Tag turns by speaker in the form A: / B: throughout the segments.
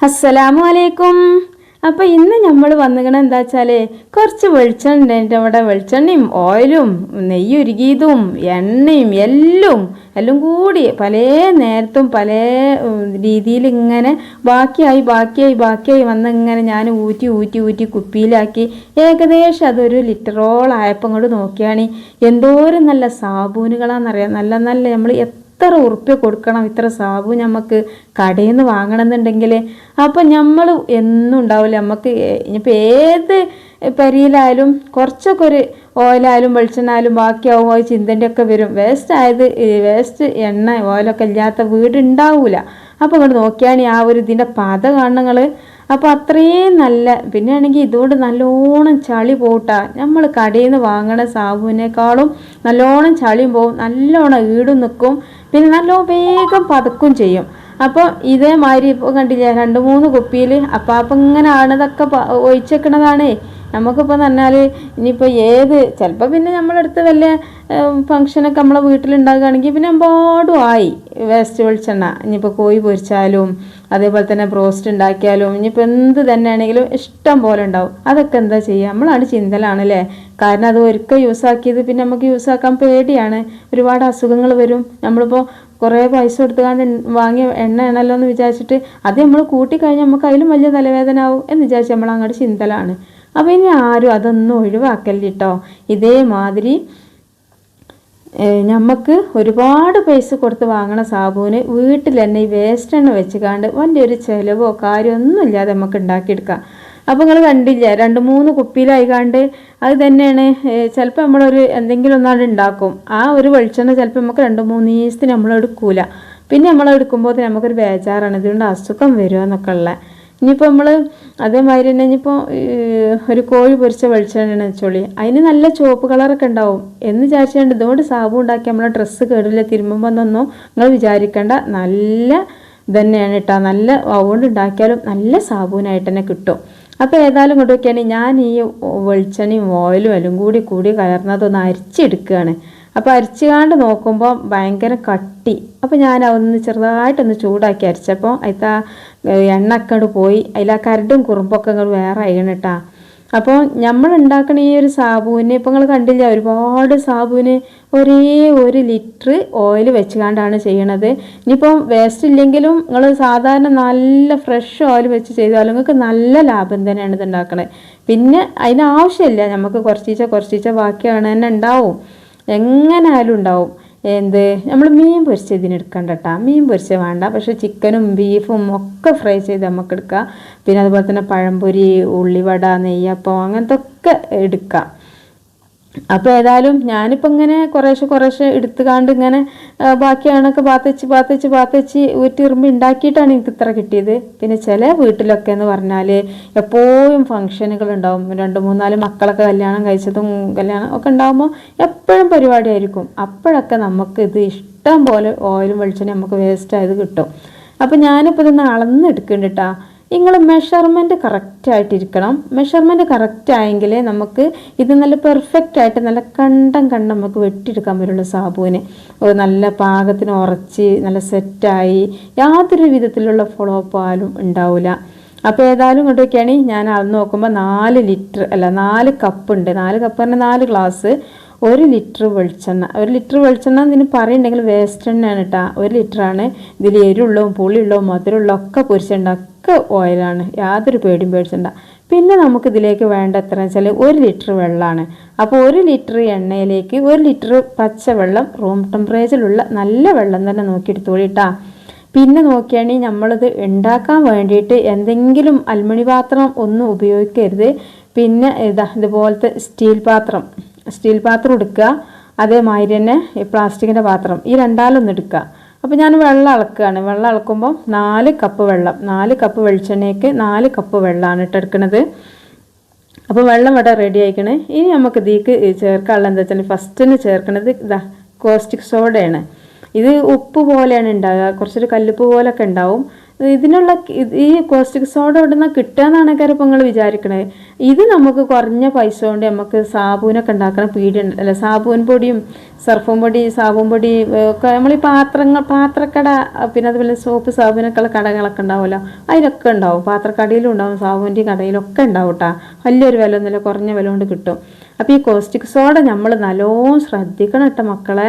A: അസ്സലാമു അലൈക്കും. അപ്പോൾ ഇന്ന് നമ്മൾ വന്നിങ്ങനെ എന്താ വെച്ചാൽ കുറച്ച് വെളിച്ചെണ്ണ ഉണ്ടായിട്ട് അവിടെ വെളിച്ചെണ്ണയും ഓയിലും നെയ്യുരുകിയതും എണ്ണയും എല്ലാം എല്ലാം കൂടി പല നേരത്തും പല രീതിയിൽ ഇങ്ങനെ ബാക്കിയായി ബാക്കിയായി ബാക്കിയായി വന്ന് ഇങ്ങനെ ഞാൻ ഊറ്റി ഊറ്റി ഊറ്റി കുപ്പിയിലാക്കി ഏകദേശം അതൊരു ലിറ്ററോളായപ്പോൾ കൊണ്ട് നോക്കിയാണ്. എന്തോരം നല്ല സാബൂനുകളാണെന്നറിയാം. നല്ല നല്ല നമ്മൾ എത്ര ഉറുപ്പ്യ കൊടുക്കണം ഇത്ര സാബു നമുക്ക് കടയിൽ നിന്ന് വാങ്ങണമെന്നുണ്ടെങ്കിൽ അപ്പം നമ്മൾ എന്നും ഉണ്ടാവില്ല നമുക്ക് ഇനിയിപ്പോൾ ഏത് പരിയിലായാലും കുറച്ചൊക്കെ ഒരു ഓയിലായാലും വെളിച്ചെണ്ണായാലും ബാക്കിയാവും ചിന്തന്റെ ഒക്കെ വരും. വേസ്റ്റ് ആയത് വേസ്റ്റ് എണ്ണ ഓയിലൊക്കെ ഇല്ലാത്ത വീട് ഉണ്ടാവില്ല അപ്പോൾ ഇങ്ങോട്ട് നോക്കിയാണ് ആ ഒരു ഇതിന്റെ പത കാണുന്നങ്ങൾ അപ്പോൾ അത്രയും നല്ല പിന്നെ ആണെങ്കിൽ ഇതുകൊണ്ട് നല്ലോണം ചളി പോട്ടാ നമ്മൾ കടയിൽ നിന്ന് വാങ്ങണ സാബുവിനേക്കാളും നല്ലോണം ചളിയും പോവും നല്ലോണം ഈടും നിൽക്കും പിന്നെ നല്ല വേഗം പതുക്കും ചെയ്യും. അപ്പോൾ ഇതേമാതിരി ഇപ്പോൾ കണ്ടില്ലേ രണ്ട് മൂന്ന് കുപ്പിയിൽ അപ്പം ഇങ്ങനെ ആണതൊക്കെ ഒഴിച്ചേക്കണതാണേ. നമുക്കിപ്പോൾ പറഞ്ഞാൽ ഇനിയിപ്പോൾ ഏത് ചിലപ്പോൾ പിന്നെ നമ്മളടുത്ത് വല്ല ഫങ്ഷനൊക്കെ നമ്മളെ വീട്ടിലുണ്ടാകുകയാണെങ്കിൽ പിന്നെ എമ്പാടും ആയി. വേസ്റ്റ് വെളിച്ചെണ്ണ ഇനിയിപ്പോൾ കോഴി പൊരിച്ചാലും അതേപോലെ തന്നെ ബ്രോസ്റ്റ് ഉണ്ടാക്കിയാലും ഇനിയിപ്പോൾ എന്ത് തന്നെ ആണെങ്കിലും ഇഷ്ടം പോലെ ഉണ്ടാവും. അതൊക്കെ എന്താ ചെയ്യുക നമ്മളാണ് ചിന്തലാണല്ലേ. കാരണം അത് ഒരിക്കൽ യൂസ് ആക്കിയത് പിന്നെ നമുക്ക് യൂസ് ആക്കാൻ പേടിയാണ്. ഒരുപാട് അസുഖങ്ങൾ വരും. നമ്മളിപ്പോൾ കുറേ പൈസ കൊടുത്തുകൊണ്ട് വാങ്ങിയ എണ്ണയാണല്ലോ എന്ന് വിചാരിച്ചിട്ട് അത് നമ്മൾ കൂട്ടിക്കഴിഞ്ഞാൽ നമുക്ക് അതിലും വലിയ തലവേദന ആവും എന്ന് വിചാരിച്ച് നമ്മൾ അങ്ങോട്ട് ചിന്തലാണ്. അപ്പോൾ ഇനി ആരും അതൊന്നും ഒഴിവാക്കല്ല കേട്ടോ ഇതേമാതിരി നമുക്ക് ഒരുപാട് പൈസ കൊടുത്ത് വാങ്ങണ സാബുവിന് വീട്ടിൽ തന്നെ ഈ വേസ്റ്റ് എണ്ണ വെച്ചുകാണ്ട് വലിയൊരു ചിലവോ കാര്യമൊന്നും ഇല്ലാതെ നമുക്ക് ഉണ്ടാക്കിയെടുക്കാം. അപ്പോൾ നിങ്ങൾ കണ്ടില്ല? രണ്ട് മൂന്ന് കുപ്പിയിലായി കണ്ട് അത് തന്നെയാണ്. ചിലപ്പോൾ നമ്മളൊരു എന്തെങ്കിലും ഒന്നാണ് ഉണ്ടാക്കും. ആ ഒരു വെളിച്ചെണ്ണ ചിലപ്പോൾ നമുക്ക് രണ്ട് മൂന്ന് ദിവസത്തിന് നമ്മൾ എടുക്കൂല. പിന്നെ നമ്മൾ എടുക്കുമ്പോൾ നമുക്കൊരു ബേജാറാണ്. ഇതുകൊണ്ട് അസുഖം വരുമോ എന്നൊക്കെ ഉള്ളത് ഇനിയിപ്പോൾ നമ്മൾ അതേമാതിരി തന്നെ ഇനിയിപ്പോൾ ഒരു കോഴി പൊരിച്ച വെളിച്ചെണ്ണ വെച്ചോളി. അതിന് നല്ല ചുവപ്പ് കളറൊക്കെ ഉണ്ടാവും. എന്ന് വിചാരിച്ചുകൊണ്ട് ഇതുകൊണ്ട് സാബു ഉണ്ടാക്കി നമ്മളെ ഡ്രസ്സ് കേടില്ല തിരുമ്പുമ്പോൾ എന്നൊന്നും നിങ്ങൾ വിചാരിക്കേണ്ട. നല്ല ഇതന്നെയാണ് കേട്ടോ നല്ല അതുകൊണ്ട് ഉണ്ടാക്കിയാലും നല്ല സാബുവിനായിട്ട് തന്നെ കിട്ടും. അപ്പോൾ ഏതായാലും കൊണ്ട് നോക്കിയാണ് ഞാൻ ഈ വെളിച്ചെണ്ണയും ഓയിലും എല്ലാം കൂടി കൂടി കലർന്നതൊന്ന് അരിച്ചെടുക്കുകയാണ്. അപ്പോൾ അരിച്ചുകാണ്ട് നോക്കുമ്പോൾ ഭയങ്കര കട്ടി. അപ്പോൾ ഞാൻ അതൊന്ന് ചെറുതായിട്ടൊന്ന് ചൂടാക്കി അരിച്ചപ്പോൾ അതിൽ ഒക്കെ പോയി. അതിൽ ആ കരടും കുറുമ്പൊക്കെ വേറെ കേട്ടാ അപ്പോൾ നമ്മൾ ഉണ്ടാക്കുന്ന ഈ ഒരു സാബുവിന് ഇപ്പോൾ നിങ്ങൾ കണ്ടില്ല? ഒരുപാട് സാബുവിന് ഒരേ ഒരു ലിറ്റർ ഓയിൽ വെച്ചുകൊണ്ടാണ് ചെയ്യണത്. ഇനിയിപ്പം വേസ്റ്റ് ഇല്ലെങ്കിലും നിങ്ങൾ സാധാരണ നല്ല ഫ്രഷ് ഓയിൽ വെച്ച് ചെയ്താലും നിങ്ങൾക്ക് നല്ല ലാഭം തന്നെയാണ് ഇത് ഉണ്ടാക്കണത് പിന്നെ അതിനാവശ്യമില്ല നമുക്ക് കുറച്ചീച്ച കുറച്ചീച്ച ബാക്കിയാണ് തന്നെ ഉണ്ടാവും എങ്ങനായാലും ഉണ്ടാവും എന്ത്? നമ്മൾ മീൻ പൊരിച്ചതിന് എടുക്കണ്ട കേട്ടോ മീൻ പൊരിച്ച വേണ്ട. പക്ഷെ ചിക്കനും ബീഫും ഒക്കെ ഫ്രൈ ചെയ്ത് നമുക്ക് എടുക്കാം പിന്നെ അതുപോലെ തന്നെ പഴംപൊരി ഉള്ളിവട നെയ്യപ്പം അങ്ങനത്തെ ഒക്കെ എടുക്കാം. അപ്പോൾ ഏതായാലും ഞാനിപ്പോൾ ഇങ്ങനെ കുറേശ്ശെ കുറേശ്ശെ എടുത്തുകാണ്ട് ഇങ്ങനെ ബാക്കിയാണൊക്കെ പാത്തച്ച് പാത്തച്ച് പാത്തച്ച് ഊറ്റിറുമ്പ് ഉണ്ടാക്കിയിട്ടാണ് എനിക്ക് ഇത്ര കിട്ടിയത്. പിന്നെ ചില വീട്ടിലൊക്കെ എന്ന് പറഞ്ഞാൽ എപ്പോഴും ഫംഗ്ഷനുകൾ ഉണ്ടാവും. രണ്ട് മൂന്നാൽ മക്കളൊക്കെ കല്യാണം കഴിച്ചതും കല്യാണം ഒക്കെ ഉണ്ടാകുമ്പോൾ എപ്പോഴും പരിപാടി ആയിരിക്കും. അപ്പോഴൊക്കെ നമുക്ക് ഇത് ഇഷ്ടം പോലെ ഓയിലും വെളിച്ചെണ്ണ നമുക്ക് വേസ്റ്റ് ആയത് കിട്ടും. അപ്പോൾ ഞാനിപ്പോൾ ഇതൊന്ന് അളന്നെടുക്കുന്നുണ്ട് കേട്ടോ നിങ്ങൾ മെഷർമെന്റ് കറക്റ്റായിട്ടിരിക്കണം മെഷർമെന്റ് കറക്റ്റ് ആയെങ്കിൽ നമുക്ക് ഇത് നല്ല പെർഫെക്റ്റ് ആയിട്ട് നല്ല കണ്ടം കണ്ടം നമുക്ക് വെട്ടിയെടുക്കാൻ പറ്റുള്ളൂ സാബുവിന്. നല്ല പാകത്തിന് ഉറച്ച് നല്ല സെറ്റായി യാതൊരു വിധത്തിലുള്ള ഫോളോ അപ്പ് ആലും ഉണ്ടാവില്ല അപ്പോൾ ഏതായാലും ഇങ്ങോട്ടൊക്കെയാണ് ഞാൻ അളന്ന് നോക്കുമ്പോൾ നാല് ലിറ്റർ അല്ല നാല് കപ്പ് ഉണ്ട്. നാല് കപ്പ് പറഞ്ഞാൽ നാല് ഗ്ലാസ് ഒരു ലിറ്റർ വെളിച്ചെണ്ണ. ഒരു ലിറ്റർ വെളിച്ചെണ്ണ ഇതിന് പറയുന്നുണ്ടെങ്കിൽ വേസ്റ്റ് എണ്ണയാണ് കേട്ടോ ഒരു ലിറ്ററാണ് ഇതിൽ എരിവുള്ളതും പുളിയുള്ളതും മധുരമുള്ളതും ഒക്കെ പൊരിച്ചുണ്ട ഒക്കെ ഓയിലാണ് യാതൊരു പേടിയും പേടിച്ചണ്ട. പിന്നെ നമുക്ക് ഇതിലേക്ക് വേണ്ട എത്ര വെച്ചാൽ ഒരു ലിറ്റർ വെള്ളമാണ് അപ്പോൾ ഒരു ലിറ്റർ എണ്ണയിലേക്ക് ഒരു ലിറ്റർ പച്ചവെള്ളം റൂം ടെമ്പറേച്ചറിലുള്ള നല്ല വെള്ളം തന്നെ നോക്കിയെടുത്തോളിട്ടാ. പിന്നെ നോക്കിയാണെങ്കിൽ നമ്മളിത് ഉണ്ടാക്കാൻ വേണ്ടിയിട്ട് എന്തെങ്കിലും അൽമണി പാത്രം ഒന്നും ഉപയോഗിക്കരുത്. പിന്നെ ഇതാ ഇതുപോലത്തെ സ്റ്റീൽ പാത്രം. സ്റ്റീൽ പാത്രം എടുക്കുക. അതേമാതിരി തന്നെ പ്ലാസ്റ്റിക്കിന്റെ പാത്രം. ഈ രണ്ടാലൊന്നും എടുക്കുക. അപ്പോൾ ഞാൻ വെള്ളം അളക്കുകയാണ്. വെള്ളം അളക്കുമ്പോൾ നാല് കപ്പ് വെള്ളം. നാല് കപ്പ് വെളിച്ചെണ്ണയ്ക്ക് നാല് കപ്പ് വെള്ളമാണ് ഇട്ടെടുക്കുന്നത്. അപ്പോൾ വെള്ളം ഇവിടെ റെഡി ആയിക്കണേ. ഇനി നമുക്ക് ഇതിക്ക് ചേർക്കാനുള്ള എന്താ വെച്ചാൽ ഫസ്റ്റിന് ചേർക്കുന്നത് ഇതാ കോസ്റ്റിക് സോഡയാണ് ഇത് ഉപ്പ് പോലെയാണ് ഉണ്ടാകുക കുറച്ചൊരു കല്ലുപ്പ് പോലൊക്കെ ഉണ്ടാവും ഇതിനുള്ള ഇത് ഈ കോസ്റ്റിക് സോഡ നിന്ന് കിട്ടുകയെന്നാണ് കാര്യം നിങ്ങൾ വിചാരിക്കണേ. ഇത് നമുക്ക് കുറഞ്ഞ പൈസ കൊണ്ട് നമുക്ക് സാബൂനൊക്കെ ഉണ്ടാക്കണ പീടി ഉണ്ട് അല്ല സാബൂൻ പൊടിയും സർഫും പൊടി സാബൂൻ പൊടി ഒക്കെ നമ്മൾ ഈ പാത്രങ്ങൾ പാത്രക്കട പിന്നെ അതുപോലെ സോപ്പ് സാബൂനൊക്കെ ഉള്ള കടകളൊക്കെ ഉണ്ടാവുമല്ലോ. അതിലൊക്കെ ഉണ്ടാവും. പാത്രക്കടയിലും ഉണ്ടാവും സാബൂന്റെ കടയിലൊക്കെ ഉണ്ടാവും കേട്ടോ വലിയൊരു വില ഒന്നുമില്ല കുറഞ്ഞ വില കൊണ്ട് കിട്ടും. അപ്പോൾ ഈ കോസ്റ്റിക് സോഡ നമ്മൾ നല്ലോണം ശ്രദ്ധിക്കണം കേട്ടോ മക്കളെ.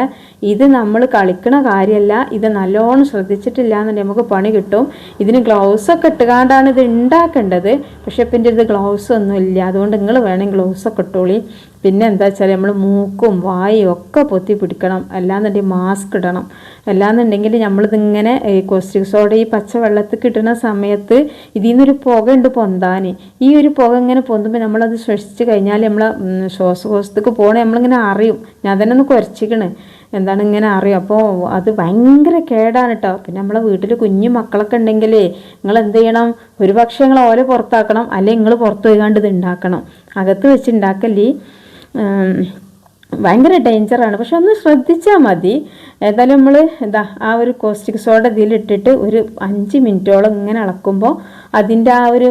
A: ഇത് നമ്മൾ കളിക്കണ കാര്യമല്ല ഇത് നല്ലോണം ശ്രദ്ധിച്ചിട്ടില്ല എന്നുണ്ടെങ്കിൽ നമുക്ക് പണി കിട്ടും. ഇതിന് ഗ്ലൗസ് ഒക്കെ ഇട്ടുകൊണ്ടാണ് ഇത് ഉണ്ടാക്കേണ്ടത് പക്ഷേ പിന്നെ ഇത് ഗ്ലൗസ് ഒന്നും ഇല്ല. അതുകൊണ്ട് നിങ്ങൾ വേണമെങ്കിൽ ഗ്ലൗസ് ഒക്കെ ഇട്ടോളി. പിന്നെ എന്താ വെച്ചാൽ നമ്മൾ മൂക്കും വായും ഒക്കെ പൊത്തി പിടിക്കണം. അല്ലാന്നുണ്ടെങ്കിൽ മാസ്ക് ഇടണം. അല്ലാന്നുണ്ടെങ്കിൽ നമ്മളിതിങ്ങനെ ഈ കോസ്റ്റിക് സോഡ ഈ പച്ചവെള്ളത്തിൽ കിട്ടുന്ന സമയത്ത് ഇതിൽ നിന്നൊരു പുക ഉണ്ട് പൊന്താൻ ഈ ഒരു പുക ഇങ്ങനെ പൊന്തുമ്പോൾ നമ്മളത് ശ്വസിച്ച് കഴിഞ്ഞാൽ നമ്മൾ ശ്വാസകോശത്തേക്ക് പോകണേ നമ്മളിങ്ങനെ അറിയും. ഞാൻ തന്നെ ഒന്ന് കുരച്ചിക്കണേ. എന്താണ് ഇങ്ങനെ അറിയും? അപ്പോൾ അത് ഭയങ്കര കേടാണ് കേട്ടോ പിന്നെ നമ്മളെ വീട്ടിൽ കുഞ്ഞു മക്കളൊക്കെ ഉണ്ടെങ്കിലേ നിങ്ങൾ എന്ത് ചെയ്യണം? ഒരു പക്ഷേ നിങ്ങൾ ഓല പുറത്താക്കണം. അല്ലെങ്കിൽ നിങ്ങൾ പുറത്ത് പോയിക്കാണ്ട് ഇത് ഉണ്ടാക്കണം അകത്ത് വെച്ച് ഉണ്ടാക്കല്ലേ ഭയങ്കര ഡേഞ്ചറാണ് പക്ഷെ ഒന്ന് ശ്രദ്ധിച്ചാൽ മതി. ഏതായാലും നമ്മൾ എന്താ ആ ഒരു കോസ്റ്റിക് സോഡ ഇതിലിട്ടിട്ട് ഒരു അഞ്ച് മിനിറ്റോളം ഇങ്ങനെ ഇളക്കുമ്പോൾ അതിന്റെ ആ ഒരു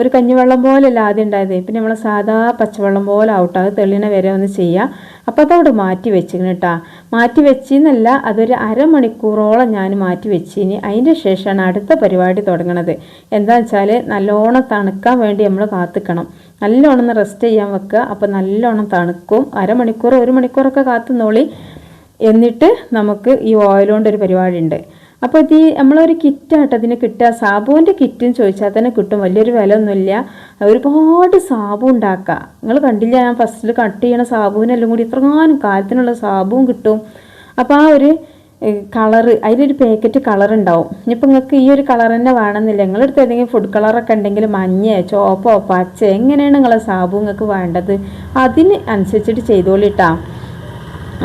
A: ഒരു കഞ്ഞിവെള്ളം പോലെയല്ല ആദ്യം ഉണ്ടായത്. പിന്നെ നമ്മൾ സാധാ പച്ചവെള്ളം പോലെ ഔട്ട് അത് തെളിയണ വരെ ഒന്ന് ചെയ്യുക അപ്പോൾ അതവിടെ മാറ്റി വെച്ചിരുന്നു കേട്ടാ മാറ്റി വെച്ചിന്നല്ല അതൊരു അരമണിക്കൂറോളം ഞാൻ മാറ്റി വെച്ചിനി. അതിന്റെ ശേഷമാണ് അടുത്ത പരിപാടി തുടങ്ങണത്. എന്താ വെച്ചാൽ നല്ലോണം തണുക്കാൻ വേണ്ടി നമ്മൾ കാത്തിക്കണം. നല്ലോണം റെസ്റ്റ് ചെയ്യാൻ വെക്കുക. അപ്പോൾ നല്ലോണം തണുക്കും. അരമണിക്കൂർ ഒരു മണിക്കൂറൊക്കെ കാത്തുന്നോളി. എന്നിട്ട് നമുക്ക് ഈ ഓയിൽ കൊണ്ട് പരിപാടി ഉണ്ട്. അപ്പോൾ ഇത് നമ്മളൊരു കിറ്റായിട്ട് അതിന് കിട്ടുക. സാബുവിന്റെ കിറ്റും ചോദിച്ചാൽ തന്നെ കിട്ടും. വലിയൊരു വില ഒന്നുമില്ല ഒരുപാട് സാബു ഉണ്ടാക്കുക. നിങ്ങൾ കണ്ടില്ല ഞാൻ ഫസ്റ്റിൽ കട്ട് ചെയ്യണ സാബുവിനെല്ലാം കൂടി ഇത്രങ്ങാനും കാലത്തിനുള്ള സാബുവും കിട്ടും. അപ്പോൾ ആ ഒരു കളറ് അതിലൊരു പാക്കറ്റ് കളർ ഉണ്ടാവും. ഇനിയിപ്പോൾ നിങ്ങൾക്ക് ഈ ഒരു കളർ തന്നെ വേണമെന്നില്ല. നിങ്ങളെടുത്ത് ഏതെങ്കിലും ഫുഡ് കളറൊക്കെ ഉണ്ടെങ്കിൽ മഞ്ഞ ചോപ്പോ പച്ച എങ്ങനെയാണ് നിങ്ങളെ സാബു നിങ്ങൾക്ക് വേണ്ടത്? അതിന് അനുസരിച്ചിട്ട് ചെയ്തോളിട്ടാ